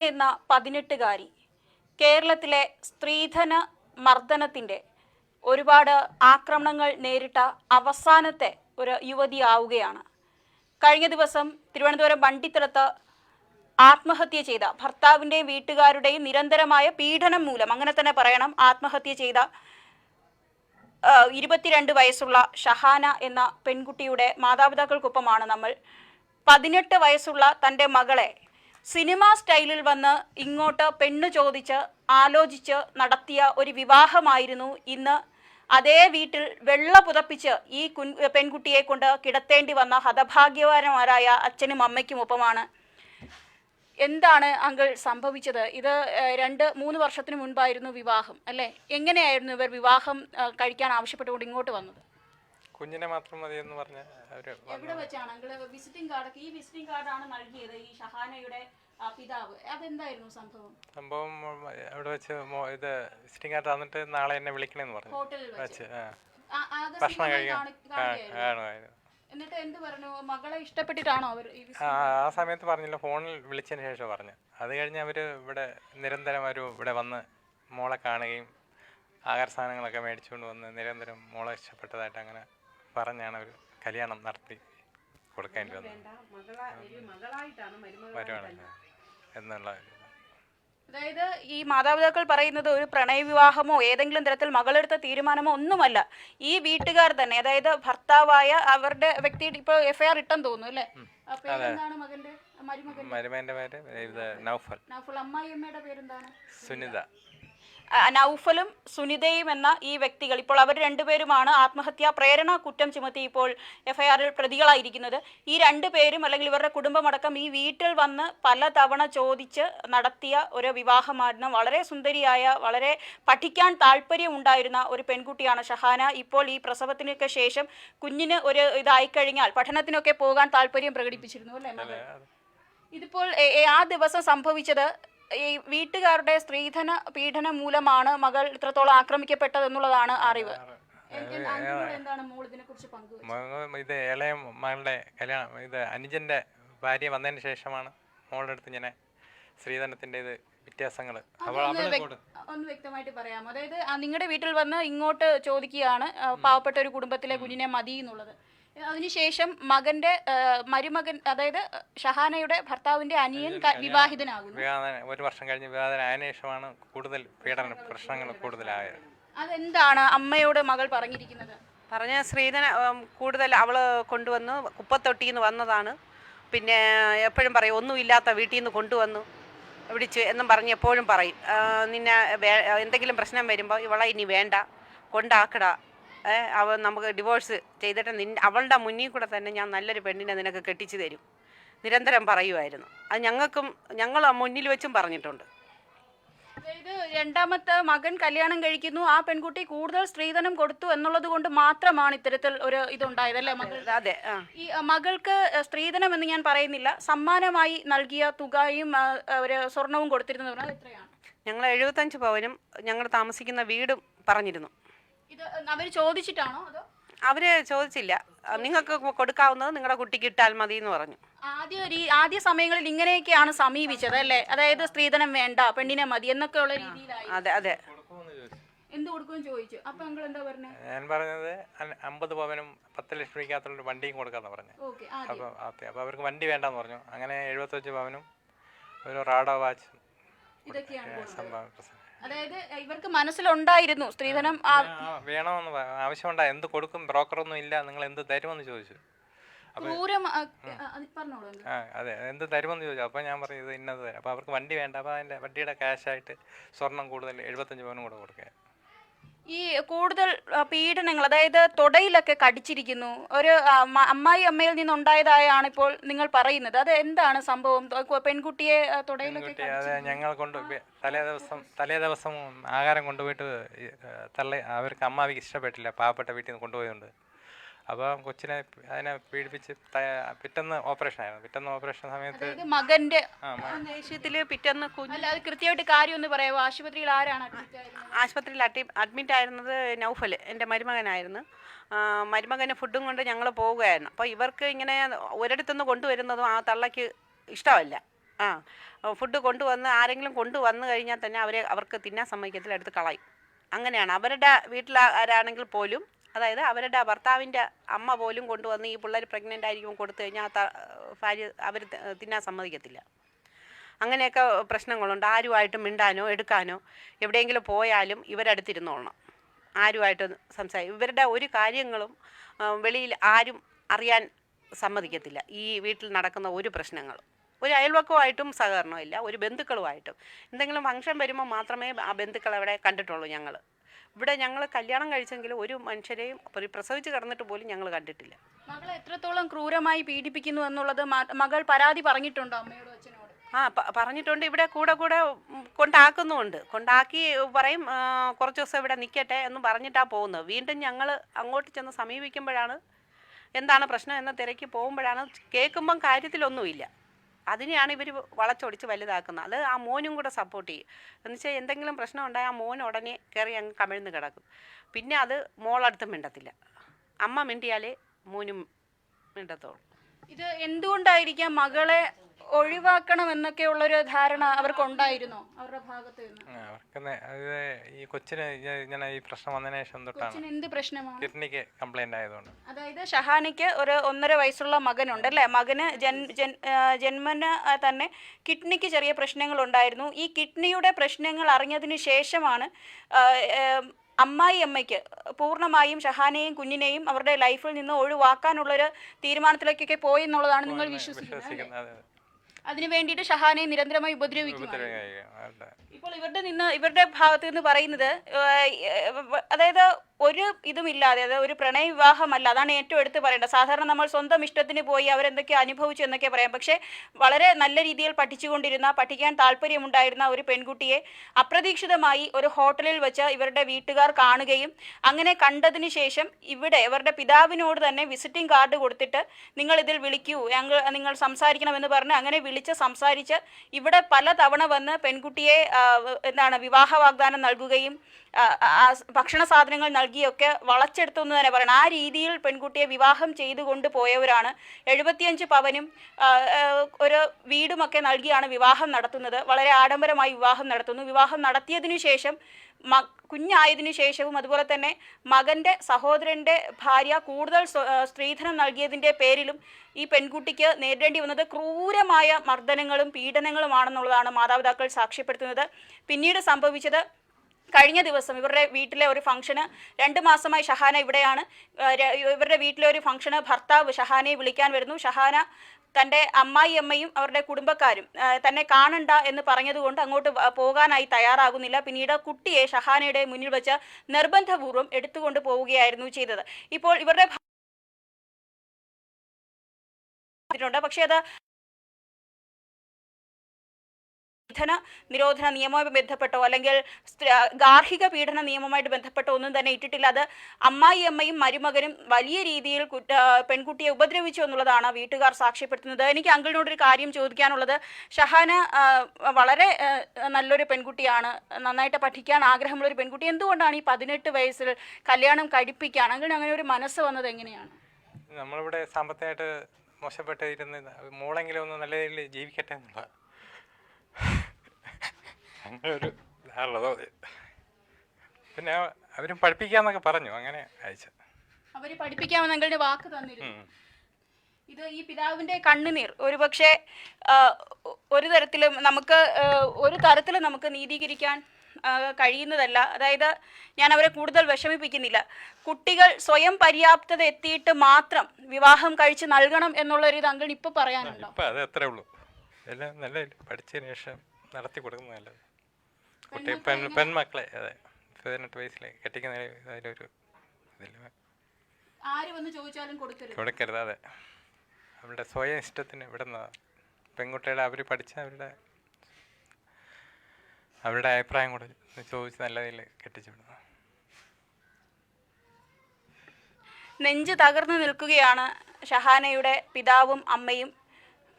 എന്ന പതിനെട്ടുകാരി. കേരളത്തിലെ സ്ത്രീധന മർദ്ദനത്തിന്റെ ഒരുപാട് ആക്രമണങ്ങൾ നേരിട്ട അവസാനത്തെ ഒരു യുവതിയാവുകയാണ് കഴിഞ്ഞ ദിവസം തിരുവനന്തപുരം വണ്ടിത്തലത്ത് ആത്മഹത്യ ചെയ്ത ഭർത്താവിന്റെയും വീട്ടുകാരുടെയും നിരന്തരമായ പീഡനം മൂലം അങ്ങനെ തന്നെ പറയണം ആത്മഹത്യ ചെയ്ത ഇരുപത്തിരണ്ട് വയസ്സുള്ള ഷഹാന എന്ന പെൺകുട്ടിയുടെ മാതാപിതാക്കൾക്കൊപ്പമാണ് നമ്മൾ. പതിനെട്ട് വയസ്സുള്ള തന്റെ മകളെ സിനിമ സ്റ്റൈലിൽ വന്ന് ഇങ്ങോട്ട് പെണ്ണ് ചോദിച്ച് ആലോചിച്ച് നടത്തിയ ഒരു വിവാഹമായിരുന്നു ഇന്ന്. അതേ വീട്ടിൽ വെള്ള പുതപ്പിച്ച് ഈ കുൻ പെൺകുട്ടിയെ കൊണ്ട് കിടത്തേണ്ടി വന്ന ഹതഭാഗ്യവാനമാരായ അച്ഛനും അമ്മയ്ക്കും ഒപ്പമാണ്. എന്താണ് അങ്കിൾ സംഭവിച്ചത്? ഇത് രണ്ട് മൂന്ന് വർഷത്തിന് മുൻപായിരുന്നു വിവാഹം അല്ലേ? എങ്ങനെയായിരുന്നു ഇവർ വിവാഹം കഴിക്കാൻ ആവശ്യപ്പെട്ടുകൊണ്ട് ഇങ്ങോട്ട് വന്നത്? കുഞ്ഞിനെ മാത്രം മതി എന്ന് പറഞ്ഞ എവിടെ വെച്ചാണ്? അങ്കിൾ വിസിറ്റിംഗ് കാർഡ് ഈ വിസിറ്റിംഗ് കാർഡാണ് നൽകിയത്. ഈ ഷഹാനയുടെ ആ, പിതാവ് അതെന്തായിരുന്നു സംഭവം? സംഭവം അവിടെ വെച്ച് ഇത് വിസിറ്റിംഗ് കാർഡ് തന്നിട്ട് നാളെ എന്നെ വിളിക്കണെന്ന് പറഞ്ഞു. ഹോട്ടലിൽ വെച്ച്. ഭക്ഷണം കഴിക്കാം കഴിക്കാൻ. എന്നിട്ട് എന്ത് പറഞ്ഞു? മകളെ ഇഷ്ടപ്പെട്ടിട്ടാണോ അവർ ആ ആ സമയത്ത് പറഞ്ഞില്ല. ഫോണിൽ വിളിച്ചതിന് ശേഷം പറഞ്ഞു. അത് കഴിഞ്ഞ് അവർ ഇവിടെ നിരന്തരം ഒരു ഇവിടെ വന്ന് മോളെ കാണുകയും ആഹാര സാധനങ്ങളൊക്കെ മേടിച്ചുകൊണ്ട് വന്ന് നിരന്തരം മോളെ ഇഷ്ടപ്പെട്ടതായിട്ട് അങ്ങനെ പറഞ്ഞാണ് അവർ കല്യാണം നടത്തി കൊടുക്കേണ്ടി വന്നത്. വരുവാണല്ലോ? എന്നുള്ള അതായത് ഈ മാതാപിതാക്കൾ പറയുന്നത് ഒരു പ്രണയവിവാഹമോ ഏതെങ്കിലും തരത്തിൽ മകളെടുത്ത തീരുമാനമോ ഒന്നുമല്ല. ഈ വീട്ടുകാർ തന്നെ അതായത് ഭർത്താവായ അവരുടെ വ്യക്തി ഇപ്പൊ എഫ്ഐആർ ഇട്ടെന്ന് തോന്നുന്നു അല്ലേ? മരുമേന്റെ പേര് നൗഫൽ. നൗഫൽ. അമ്മായിയമ്മയുടെ പേരെന്താണ്? സുനിത. നൗഫലും സുനിതയും എന്ന ഈ വ്യക്തികൾ ഇപ്പോൾ അവർ രണ്ടുപേരുമാണ് ആത്മഹത്യാ പ്രേരണ കുറ്റം ചുമത്തി ഇപ്പോൾ എഫ്ഐആറിൽ പ്രതികളായിരിക്കുന്നത്. ഈ രണ്ടുപേരും അല്ലെങ്കിൽ ഇവരുടെ കുടുംബമടക്കം ഈ വീട്ടിൽ വന്ന് പലതവണ ചോദിച്ച് നടത്തിയ ഒരു വിവാഹമായിരുന്നു. വളരെ സുന്ദരിയായ വളരെ പഠിക്കാൻ താല്പര്യം ഉണ്ടായിരുന്ന ഒരു പെൺകുട്ടിയാണ് ഷഹാന. ഇപ്പോൾ ഈ പ്രസവത്തിനൊക്കെ ശേഷം കുഞ്ഞിന് ഒരു ഇതായി ഇതായിക്കഴിഞ്ഞാൽ പഠനത്തിനൊക്കെ പോകാൻ താല്പര്യം പ്രകടിപ്പിച്ചിരുന്നു അല്ലേ ഇതിപ്പോൾ ആ ദിവസം സംഭവിച്ചത് ഈ വീട്ടുകാരുടെ സ്ത്രീധന പീഡനം മൂലമാണ് മകൾ ഇത്രത്തോളം ആക്രമിക്കപ്പെട്ടതെന്നുള്ളതാണ് അറിവ്. ഇത് ഇളയ മകളുടെ കല്യാണം ഇത് അനുജന്റെ ഭാര്യ വന്നതിന് ശേഷമാണ് മോളുടെ അടുത്ത് ഇങ്ങനെ സ്ത്രീധനത്തിന്റെ ഇത് വ്യത്യാസങ്ങൾ. ഒന്ന് വ്യക്തമായിട്ട് പറയാമോ? അതായത് നിങ്ങളുടെ വീട്ടിൽ വന്ന് ഇങ്ങോട്ട് ചോദിക്കുകയാണ് പാവപ്പെട്ട ഒരു കുടുംബത്തിലെ കുഞ്ഞിനെ മതി എന്നുള്ളത്. അതിനുശേഷം മകന്റെ മരുമകൻ അതായത് ഷഹാനയുടെ ഭർത്താവിന്റെ അനിയൻ വിവാഹിതനാകുന്നു. ഒരു വർഷം കഴിഞ്ഞ് വിവാഹിതനായതിനു ശേഷമാണ് കൂടുതൽ പീഡന പ്രശ്നങ്ങൾ കൂടുതലായത്. അതെന്താണ് അമ്മയോട് മകൾ പറഞ്ഞിരിക്കുന്നത്? പറഞ്ഞ ശ്രീധന കൂടുതൽ അവൾ കൊണ്ടുവന്നു കുപ്പത്തൊട്ടിയിൽ നിന്ന് വന്നതാണ്. പിന്നെ എപ്പോഴും പറയും ഒന്നുമില്ലാത്ത വീട്ടിൽ നിന്ന് കൊണ്ടുവന്നു വിളിച്ച് എന്നും പറഞ്ഞ് എപ്പോഴും പറയും. നിന്നെ എന്തെങ്കിലും പ്രശ്നം വരുമ്പോൾ ഇവളെ ഇനി വേണ്ട കൊണ്ടാക്കടാ അവ നമുക്ക് ഡിവോഴ്സ് ചെയ്തിട്ട് നിൻ അവളുടെ മുന്നിൽ കൂടെ തന്നെ ഞാൻ നല്ലൊരു പെണ്ണിനെ നിനക്ക് കെട്ടിച്ചു തരും. നിരന്തരം പറയുമായിരുന്നു അത് ഞങ്ങൾക്കും ഞങ്ങൾ മുന്നിൽ വെച്ചും പറഞ്ഞിട്ടുണ്ട്. അതായത് രണ്ടാമത്തെ മകൻ കല്യാണം കഴിക്കുന്നു. ആ പെൺകുട്ടി കൂടുതൽ സ്ത്രീധനം കൊടുത്തു എന്നുള്ളത് കൊണ്ട് മാത്രമാണ് ഇത്തരത്തിൽ ഒരു ഇതുണ്ടായത് അല്ലേ മകൾ? അതെ ഈ മകൾക്ക് സ്ത്രീധനം എന്ന് ഞാൻ പറയുന്നില്ല. സമ്മാനമായി നൽകിയ തുകയും ഒരു സ്വർണവും കൊടുത്തിരുന്നു എത്രയാണ് ഞങ്ങൾ എഴുപത്തഞ്ച് പവനും ഞങ്ങൾ താമസിക്കുന്ന വീടും പറഞ്ഞിരുന്നു. ഇത് അവർ ചോദിച്ചിട്ടാണോ അതോ? അവർ ചോദിച്ചില്ല. നിങ്ങൾക്ക് കൊടുക്കാവുന്നത് നിങ്ങളുടെ കുട്ടിക്ക് ഇട്ടാൽ മതി എന്ന് പറഞ്ഞു. ആദ്യ ഒരു ആദ്യ സമയങ്ങളിൽ ഇങ്ങനെയൊക്കെയാണ് സമീപിച്ചത് അല്ലേ? അതായത് സ്ത്രീധനം വേണ്ട പെണ്ണിനെ മതി എന്നൊക്കെയുള്ള രീതിയിലായി. അതെ അതെ. ചോദിച്ചു. എന്ത് കൊടുക്കുമെന്ന് ചോദിച്ചു? അപ്പൊ നിങ്ങൾ എന്താ പറഞ്ഞത് ഞാൻ പറഞ്ഞത് അമ്പത് പവനും പത്ത് ലക്ഷം രൂപയ്ക്കകത്തുള്ള വണ്ടിയും കൊടുക്കാന്ന് പറഞ്ഞു. അപ്പൊ അപ്പോൾ അതെ അപ്പൊ അവർക്ക് വണ്ടി വേണ്ടെന്ന് പറഞ്ഞു. അങ്ങനെ എഴുപത്തഞ്ച് പവനും ഒരു റാഡോ വാച്ചും ഇതൊക്കെയാണ്. സംഭവം അതായത് ഇവർക്ക് മനസ്സിലുണ്ടായിരുന്നു സ്ത്രീധനം വേണമെന്ന് ആവശ്യമുണ്ടാ എന്ത് കൊടുക്കും ബ്രോക്കറൊന്നും ഇല്ല നിങ്ങൾ എന്ത് തരുമെന്ന് ചോദിച്ചു. അതെ എന്ത്? തരുമെന്ന് ചോദിച്ചു. അപ്പോൾ ഞാൻ പറഞ്ഞു ഇത് ഇന്നത് തരാം. അപ്പോൾ അവർക്ക് വണ്ടി വേണ്ട അപ്പോൾ അതിന്റെ വണ്ടിയുടെ ക്യാഷായിട്ട് സ്വർണം കൂടുതൽ എഴുപത്തഞ്ച് പവനും കൂടെ കൊടുക്കുക. ഈ കൂടുതൽ പീഡനങ്ങൾ അതായത് തൊടയിലൊക്കെ കടിച്ചിരിക്കുന്നു. ഒരു അമ്മായി അമ്മയിൽ നിന്നുണ്ടായതായാണ് ഇപ്പോൾ നിങ്ങൾ പറയുന്നത്. അത് എന്താണ് സംഭവം? പെൺകുട്ടിയെ തൊടയിലൊക്കെ അത് ഞങ്ങൾ കൊണ്ട് തലേ ദിവസം തലേ ദിവസം ആഹാരം കൊണ്ടുപോയിട്ട് തള്ളി അവർക്ക് അമ്മാവിക്ക് ഇഷ്ടപ്പെട്ടില്ല. പാവപ്പെട്ട വീട്ടിൽ നിന്ന് കൊണ്ടുപോയതുകൊണ്ട്. അപ്പോൾ കൊച്ചിനെ അതിനെ പീഡിപ്പിച്ച് പിറ്റന്ന് ഓപ്പറേഷൻ ആയിരുന്നു. പിറ്റന്ന് ഓപ്പറേഷൻ സമയത്ത് മകന്റെ കുഞ്ഞ് അത് കൃത്യമായിട്ട് കാര്യം ഒന്ന് പറയാമോ ആശുപത്രിയിൽ ആരാണ് ആയിരുന്നത്? ആശുപത്രിയിൽ അഡ്മി അഡ്മിറ്റ് ആയിരുന്നത് നൗഫൽ എന്റെ മരുമകനായിരുന്നു. മരുമകന് ഫുഡും കൊണ്ട് ഞങ്ങൾ പോവുകയായിരുന്നു. അപ്പോൾ ഇവർക്ക് ഇങ്ങനെ ഒരിടത്തുനിന്ന് കൊണ്ടുവരുന്നതും ആ തള്ളയ്ക്ക് ഇഷ്ടമല്ല. ആ ഫുഡ് കൊണ്ടുവന്ന് ആരെങ്കിലും കൊണ്ടുവന്നു കഴിഞ്ഞാൽ തന്നെ അവരെ അവർക്ക് തിന്നാൻ സമ്മതിക്കത്തിൽ എടുത്ത് കളയും. അങ്ങനെയാണ്. അവരുടെ വീട്ടിലാരാണെങ്കിൽ പോലും അതായത് അവരുടെ ഭർത്താവിന്റെ അമ്മ പോലും കൊണ്ടുവന്ന് ഈ പിള്ളേർ പ്രഗ്നന്റ് ആയിരിക്കും കൊടുത്തു കഴിഞ്ഞാൽ ഭാര്യ അവർ തിന്നാൻ സമ്മതിക്കത്തില്ല. അങ്ങനെയൊക്കെ പ്രശ്നങ്ങളുണ്ട്. ആരുമായിട്ട് മിണ്ടാനോ എടുക്കാനോ എവിടെയെങ്കിലും പോയാലും ഇവരടുത്തിരുന്നോളണം ആരുമായിട്ട് സംസാരിക്കും ഇവരുടെ ഒരു കാര്യങ്ങളും വെളിയിൽ ആരും അറിയാൻ സമ്മതിക്കത്തില്ല. ഈ വീട്ടിൽ നടക്കുന്ന ഒരു പ്രശ്നങ്ങളും. ഒരു അയൽവക്കമായിട്ടും സഹകരണമില്ല ഒരു ബന്ധുക്കളുമായിട്ടും. എന്തെങ്കിലും ഫംഗ്ഷൻ വരുമ്പോൾ മാത്രമേ ആ ബന്ധുക്കൾ അവിടെ കണ്ടിട്ടുള്ളൂ ഞങ്ങൾ ഇവിടെ ഞങ്ങൾ കല്യാണം കഴിച്ചെങ്കിലും ഒരു മനുഷ്യരെയും പ്രസവിച്ച് കിടന്നിട്ട് പോലും ഞങ്ങൾ കണ്ടിട്ടില്ല. മകളെ എത്രത്തോളം ക്രൂരമായി പീഡിപ്പിക്കുന്നു എന്നുള്ളത് മകൾ പരാതി പറഞ്ഞിട്ടുണ്ടോ അമ്മയോട് അച്ഛനോട്? ആ പറഞ്ഞിട്ടുണ്ട്. ഇവിടെ കൂടെ കൂടെ കൊണ്ടാക്കുന്നുമുണ്ട്. കൊണ്ടാക്കി പറയും കുറച്ച് ദിവസം ഇവിടെ നിൽക്കട്ടെ എന്ന് പറഞ്ഞിട്ടാണ് പോകുന്നത്. വീണ്ടും ഞങ്ങൾ അങ്ങോട്ട് ചെന്ന് സമീപിക്കുമ്പോഴാണ് എന്താണ് പ്രശ്നം എന്ന തിരക്കി പോകുമ്പോഴാണ് കേൾക്കുമ്പം കാര്യത്തിലൊന്നുമില്ല. അതിനെയാണ് ഇവർ വളച്ചൊടിച്ച് വലുതാക്കുന്നത്. അത് ആ മോനും കൂടെ സപ്പോർട്ട് ചെയ്യും. എന്ന് വെച്ചാൽ എന്തെങ്കിലും പ്രശ്നം ഉണ്ടായാൽ ആ മോൻ ഉടനെ കയറി അങ്ങ് കമിഴ്ന്ന് കിടക്കും. പിന്നെ അത് മോളടുത്ത് മിണ്ടത്തില്ല. അമ്മ മിണ്ടിയാലേ മോനും മിണ്ടത്തോളൂ ഇത് എന്തുകൊണ്ടായിരിക്കാം മകളെ ഒഴിവാക്കണം ഒരു ധാരണ അവർക്കുണ്ടായിരുന്നോ അവരുടെ ഭാഗത്ത് നിന്ന്. അവർക്ക് അത് ഈ കൊച്ചിന് ഞാൻ ഇങ്ങനെ ഈ പ്രശ്നം വന്നതിന് ശേഷം തൊട്ടാണ് എന്ത് പ്രശ്നമാണ്? കിഡ്നിക്ക് കംപ്ലൈന്റ് ആയതുകൊണ്ട്. അതായത് ഷഹാനിക്ക് ഒരു ഒന്നര വയസ്സുള്ള മകനുണ്ട് അല്ലേ? മകന് ജന്മന് തന്നെ കിഡ്നിക്ക് ചെറിയ പ്രശ്നങ്ങൾ ഉണ്ടായിരുന്നു ഈ കിഡ്നിയുടെ പ്രശ്നങ്ങൾ അറിഞ്ഞതിന് ശേഷമാണ് അമ്മായി അമ്മയ്ക്ക് പൂർണമായും ഷഹാനെയും കുഞ്ഞിനെയും അവരുടെ ലൈഫിൽ നിന്ന് ഒഴിവാക്കാനുള്ളൊരു തീരുമാനത്തിലേക്കൊക്കെ പോയി എന്നുള്ളതാണ് നിങ്ങൾ വിശ്വസിക്കുന്നത് അതിനു വേണ്ടിയിട്ട് ഷഹാനെ നിരന്തരമായി അവരുടെ ഇപ്പോൾ ഇവരുടെ നിന്ന് ഇവരുടെ ഭാഗത്ത് നിന്ന് പറയുന്നത് അതായത് ഒരു ഇതുമില്ലാതെ അതായത് ഒരു പ്രണയ വിവാഹമല്ല അതാണ് ഏറ്റവും എടുത്ത് പറയേണ്ടത്. സാധാരണ നമ്മൾ സ്വന്തം ഇഷ്ടത്തിന് പോയി അവരെന്തൊക്കെ അനുഭവിച്ചു എന്നൊക്കെ പറയാം. പക്ഷേ വളരെ നല്ല രീതിയിൽ പഠിച്ചുകൊണ്ടിരുന്ന പഠിക്കാൻ താല്പര്യമുണ്ടായിരുന്ന ഒരു പെൺകുട്ടിയെ അപ്രതീക്ഷിതമായി ഒരു ഹോട്ടലിൽ വെച്ച് ഇവരുടെ വീട്ടുകാർ കാണുകയും അങ്ങനെ കണ്ടതിന് ശേഷം ഇവിടെ ഇവരുടെ പിതാവിനോട് തന്നെ വിസിറ്റിംഗ് കാർഡ് കൊടുത്തിട്ട് നിങ്ങൾ ഇതിൽ വിളിക്കൂ ഞങ്ങൾ നിങ്ങൾ സംസാരിക്കണമെന്ന് പറഞ്ഞ് അങ്ങനെ വിളിച്ച് സംസാരിച്ച് ഇവിടെ പല തവണ വന്ന് പെൺകുട്ടിയെ എന്താണ് വിവാഹ വാഗ്ദാനം നൽകുകയും ഭക്ഷണ സാധനങ്ങൾ നൽകിയൊക്കെ വളച്ചെടുത്തു എന്ന് തന്നെ പറയണം. ആ രീതിയിൽ പെൺകുട്ടിയെ വിവാഹം ചെയ്തുകൊണ്ട് പോയവരാണ് എഴുപത്തിയഞ്ച് പവനും ഒരു വീടുമൊക്കെ നൽകിയാണ് വിവാഹം നടത്തുന്നത്. വളരെ ആഡംബരമായി വിവാഹം നടത്തുന്നു. വിവാഹം നടത്തിയതിനു ശേഷം മ കുഞ്ഞായതിനു ശേഷവും അതുപോലെ തന്നെ മകന്റെ സഹോദരന്റെ ഭാര്യ കൂടുതൽ സ്ത്രീധനം നൽകിയതിന്റെ പേരിലും ഈ പെൺകുട്ടിക്ക് നേരിടേണ്ടി വന്നത് ക്രൂരമായ മർദ്ദനങ്ങളും പീഡനങ്ങളുമാണെന്നുള്ളതാണ് മാതാപിതാക്കൾ സാക്ഷ്യപ്പെടുത്തുന്നത്. പിന്നീട് സംഭവിച്ചത് കഴിഞ്ഞ ദിവസം ഇവരുടെ വീട്ടിലെ ഒരു ഫംഗ്ഷന് രണ്ട് മാസമായി ഷഹാന ഇവിടെയാണ്. ഇവരുടെ വീട്ടിലെ ഒരു ഫംഗ്ഷന് ഭർത്താവ് ഷഹാനയെ വിളിക്കാൻ വരുന്നു. ഷഹാന തന്റെ അമ്മായി അമ്മയും അവരുടെ കുടുംബക്കാരും തന്നെ കാണണ്ട എന്ന് പറഞ്ഞതുകൊണ്ട് അങ്ങോട്ട് പോകാനായി തയ്യാറാകുന്നില്ല. പിന്നീട് കുട്ടിയെ ഷഹാനയുടെ മുന്നിൽ വെച്ച് നിർബന്ധപൂർവം എടുത്തുകൊണ്ട് പോവുകയായിരുന്നു ചെയ്തത്. ഇപ്പോൾ ഇവരുടെ പക്ഷേ അത് പീഡന നിരോധന നിയമവുമായി ബന്ധപ്പെട്ടോ അല്ലെങ്കിൽ ഗാർഹിക പീഡന നിയമവുമായിട്ട് ബന്ധപ്പെട്ടോ ഒന്നും തന്നെ ഇട്ടിട്ടില്ല. അത് അമ്മായി അമ്മയും മരുമകനും വലിയ രീതിയിൽ പെൺകുട്ടിയെ ഉപദ്രവിച്ചു എന്നുള്ളതാണ് വീട്ടുകാർ സാക്ഷ്യപ്പെടുത്തുന്നത്. എനിക്ക് അങ്കിളിനോട് ഒരു കാര്യം ചോദിക്കാനുള്ളത്. ഷഹാന വളരെ നല്ലൊരു പെൺകുട്ടിയാണ്. നന്നായിട്ട് പഠിക്കാൻ ആഗ്രഹമുള്ള ഒരു പെൺകുട്ടി. എന്തുകൊണ്ടാണ് ഈ പതിനെട്ട് വയസ്സിൽ കല്യാണം കഴിപ്പിക്കാൻ? അങ്കിളിന് അങ്ങനെ ഒരു മനസ്സ് വന്നത് എങ്ങനെയാണ്? നമ്മളിവിടെ സാമ്പത്തികമായിട്ട് മോശപ്പെട്ടിരുന്ന മോളെങ്കിലും ഒന്ന് നല്ല രീതിയിൽ ജീവിക്കട്ടെ എന്നുള്ള അങ്ങനെ ഒരു ധാരണ തോന്നി പിന്നെ അവരും പഠിപ്പിക്കാന്നൊക്കെ പറഞ്ഞു. അങ്ങനെ അയച്ച. അവർ പഠിപ്പിക്കാമെന്ന് ഞങ്ങളുടെ വാക്ക് തന്നിരുന്നു. ഇത് ഈ പിതാവിന്റെ കണ്ണുനീർ. ഒരുപക്ഷെ ഒരു തരത്തിലും നമുക്ക് ഒരു തരത്തിലും നമുക്ക് നീതീകരിക്കാൻ കഴിയുന്നതല്ല. അതായത് ഞാൻ അവരെ കൂടുതൽ വിഷമിപ്പിക്കുന്നില്ല. കുട്ടികൾ സ്വയം പര്യാപ്തത എത്തിയിട്ട് മാത്രം വിവാഹം കഴിച്ച് നൽകണം എന്നുള്ളൊരു ഇത് തങ്കൾ ഇപ്പൊ പറയാനുണ്ടോ? ഇപ്പം അത് അത്രേ ഉള്ളൂ. എല്ലാം നല്ല പഠിച്ചതിന് ശേഷം നടത്തി കൊടുക്കുന്നത് നല്ലത്. കുട്ടി പെൺ പെൺമക്കളെ അതെ. പതിനെട്ട് വയസ്സിലെ കെട്ടിക്കുന്ന അതിലൊരു ആര് വന്ന് ചോദിച്ചാലും കൊടുക്കരുത്. കൊടുക്കരുത് അതെ. അവരുടെ സ്വയം ഇഷ്ടത്തിന് ഇവിടെ പെൺകുട്ടികളെ അവർ പഠിച്ച അവരുടെ അവരുടെ അഭിപ്രായം കൂടെ ചോദിച്ച് നല്ല രീതിയിൽ കെട്ടിച്ചു വിടുന്നു നെഞ്ച് തകർന്നു നിൽക്കുകയാണ് ഷഹാനയുടെ പിതാവും അമ്മയും.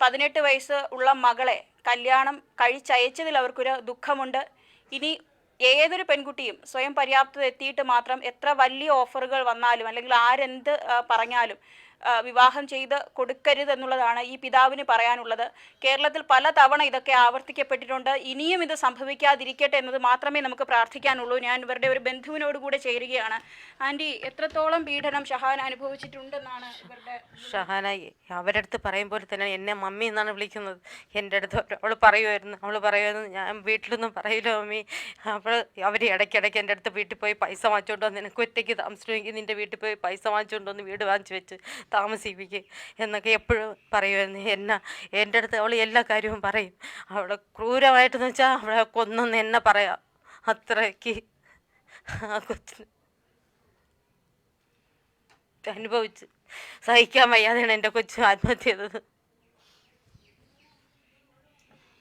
പതിനെട്ട് വയസ്സ് ഉള്ള മകളെ കല്യാണം കഴിച്ചയച്ചതിൽ അവർക്കൊരു ദുഃഖമുണ്ട്. ഇനി ഏതൊരു പെൺകുട്ടിയും സ്വയം പര്യാപ്തത എത്തിയിട്ട് മാത്രം എത്ര വലിയ ഓഫറുകൾ വന്നാലും അല്ലെങ്കിൽ ആരെന്ത് പറഞ്ഞാലും വിവാഹം ചെയ്ത് കൊടുക്കരുത് എന്നുള്ളതാണ് ഈ പിതാവിന് പറയാനുള്ളത്. കേരളത്തിൽ പല തവണ ഇതൊക്കെ ആവർത്തിക്കപ്പെട്ടിട്ടുണ്ട്. ഇനിയും ഇത് സംഭവിക്കാതിരിക്കട്ടെ എന്നത് മാത്രമേ നമുക്ക് പ്രാർത്ഥിക്കാനുള്ളൂ. ഞാൻ ഇവരുടെ ഒരു ബന്ധുവിനോട് കൂടെ ചേരുകയാണ്. ആന്റി എത്രത്തോളം പീഡനം ഷഹാൻ അനുഭവിച്ചിട്ടുണ്ടെന്നാണ് ഇവരുടെ ഷഹാനായി അവരുടെ അടുത്ത് പറയുമ്പോൾ തന്നെ എന്നെ മമ്മി എന്നാണ് വിളിക്കുന്നത്. എന്റെ അടുത്ത് അവൾ പറയുമായിരുന്നു. അവൾ പറയുമായിരുന്നു ഞാൻ വീട്ടിലൊന്നും പറയില്ല മമ്മി. അവൾ അവർ ഇടയ്ക്കിടയ്ക്ക് എന്റെ അടുത്ത് വീട്ടിൽ പോയി പൈസ വാങ്ങിച്ചുകൊണ്ട് വന്ന് നിനക്ക് ഒറ്റയ്ക്ക് താമസിച്ചു. നിന്റെ വീട്ടിൽ പോയി പൈസ വാങ്ങിച്ചുകൊണ്ട് വന്ന് വീട് വാങ്ങിച്ചു വെച്ച് താമസിപ്പിക്കുക എന്നൊക്കെ എപ്പോഴും പറയുമായിരുന്നു എന്നെ എന്റെ അടുത്ത് അവൾ എല്ലാ കാര്യവും പറയും. അവളെ ക്രൂരമായിട്ടെന്ന് വെച്ചാൽ അവളെ കൊന്നെന്ന് എന്നെ പറയാം. അത്രയ്ക്ക്. ആ കൊച്ചിന് അനുഭവിച്ച് സഹിക്കാൻ വയ്യാതെയാണ് എന്റെ കൊച്ചു ആത്മഹത്യ ചെയ്തത്.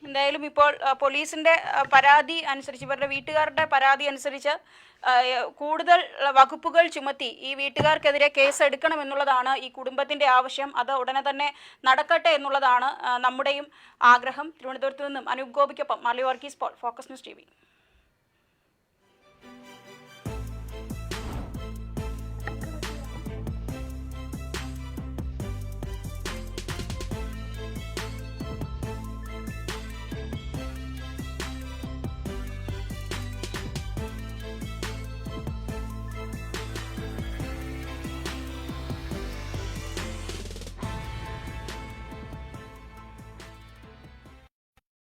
എന്തായാലും ഇപ്പോൾ പോലീസിന്റെ പരാതി അനുസരിച്ച് ഇവരുടെ വീട്ടുകാരുടെ പരാതി അനുസരിച്ച് കൂടുതൽ വകുപ്പുകൾ ചുമത്തി ഈ വീട്ടുകാർക്കെതിരെ കേസ് എടുക്കണം എന്നുള്ളതാണ് ഈ കുടുംബത്തിന്റെ ആവശ്യം. അത് ഉടനെ തന്നെ നടക്കട്ടെ എന്നുള്ളതാണ് നമ്മുടെയും ആഗ്രഹം. തിരുവനന്തപുരത്ത് നിന്നും അനൂപ് ഗോപിക്കൊപ്പം മലയോർക്കീസ് പോൾ ഫോക്കസ് ന്യൂസ് ടി